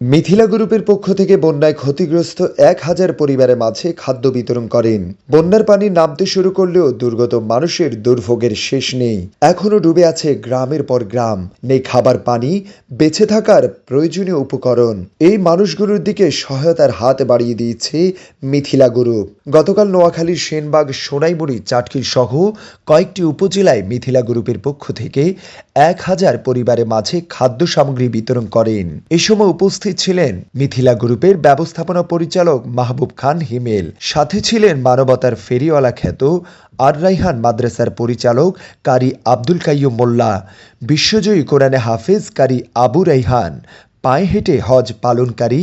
মিথিলা গ্রুপের পক্ষ থেকে বন্যায় ক্ষতিগ্রস্ত এক হাজার পরিবারের মাঝে খাদ্য বিতরণ করেন। বন্যার পানি নামতে শুরু করলেও দুর্গত মানুষের দুর্ভোগের শেষ নেই। এখনও ডুবে আছে গ্রামের পর গ্রাম। নেই খাবার পানি, বেঁচে থাকার প্রয়োজনীয় উপকরণ। এই মানুষগুলোর দিকে সহায়তার হাত বাড়িয়ে দিয়েছে মিথিলা গ্রুপ। গতকাল নোয়াখালীর সেনবাগ, সোনাইমুড়ি চাটকির সহ কয়েকটি উপজেলায় মিথিলা গ্রুপের পক্ষ থেকে এক হাজার পরিবারের মাঝে খাদ্য সামগ্রী বিতরণ করেন। এ সময় উপস্থিত ছিলেন মিথিলা গ্রুপের ব্যবস্থাপনা পরিচালক মাহবুব খান হিমেল। সাথে ছিলেন মানবতার ফেরিওয়ালা খ্যাত আর রাইহান মাদ্রাসার পরিচালক কারি আব্দুল কাইয়ুম মোল্লা। বিশ্বজয়ী কোরআনে হাফেজ কারি আবু রাইহান। পায়ে হেঁটে হজ পালনকারী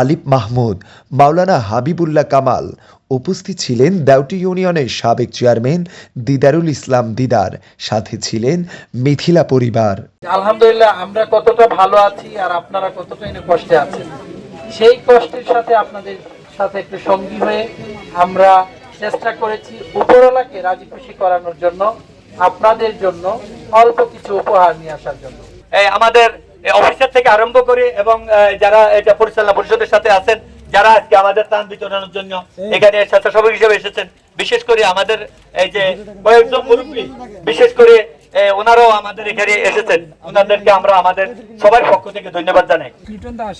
আলিফ মাহমুদ মাওলানা হাবিবুল্লাহ কামাল উপস্থিত ছিলেন দেওটি ইউনিয়নের সাবেক চেয়ারম্যান দিদারুল ইসলাম দিদার সাথে ছিলেন মিথিলা পরিবার। আলহামদুলিল্লাহ আমরা কতটা ভালো আছি আর আপনারা কতটা কষ্টে আছেন। সেই কষ্টের সাথে আপনাদের সাথে একটু সঙ্গী হয়ে আমরা চেষ্টা করেছি উপরওয়ালাকে রাজি খুশি করানোর জন্য আপনাদের জন্য অল্প কিছু উপহার নিয়ে আসার জন্য। এই আমাদের অফিসার থেকে আরম্ভ করে এবং যারা এটা পরিচালনা পরিষদের সাথে আছেন যারা আজকে আমাদের ত্রাণ বিতরণের জন্য এখানে স্বেচ্ছাসেবক হিসেবে এসেছেন বিশেষ করে আমাদের এই যে কয়েকজন মুরব্বী বিশেষ করে ওনারাও আমাদের এখানে এসেছেন। ওনাদেরকে আমরা আমাদের সবার পক্ষ থেকে ধন্যবাদ জানাই।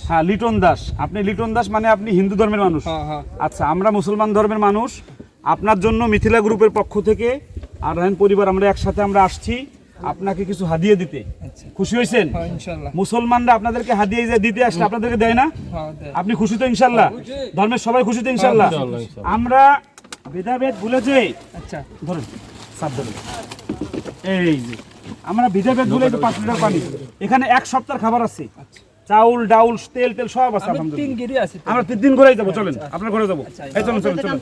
হ্যাঁ লিটন দাস। আপনি লিটন দাস মানে আপনি হিন্দু ধর্মের মানুষ। আচ্ছা আমরা মুসলমান ধর্মের মানুষ। আপনার জন্য মিথিলা গ্রুপের পক্ষ থেকে আর রায়ন পরিবার আমরা একসাথে আমরা আসছি। আপনাকে কিছু হাদিয়ে দিতে। খুশি হয়েছেন? মুসলমানরা আপনাদেরকে হাদিয়ে দিতে আসলে আপনাদেরকে দেয় না? আপনি খুশি তো ইনশাল্লাহ? ধর্মের সবাই খুশি তো ইনশাল্লাহ? আমরা ভেদাভেদ ভুলে যে আচ্ছা। ধরুন সাপ ধরুন। এই যে আমরা ভেদাভেদ ভুলে একটু পাঁচ লিটার পানি। এখানে এক সপ্তাহ খাবার আছে। চাউল ডাউল তেল তেল সব আছে আমরা তিন দিন ঘুরে যাব চলেন। আপনার ঘরে যাব। এই চলুন চলুন চলুন।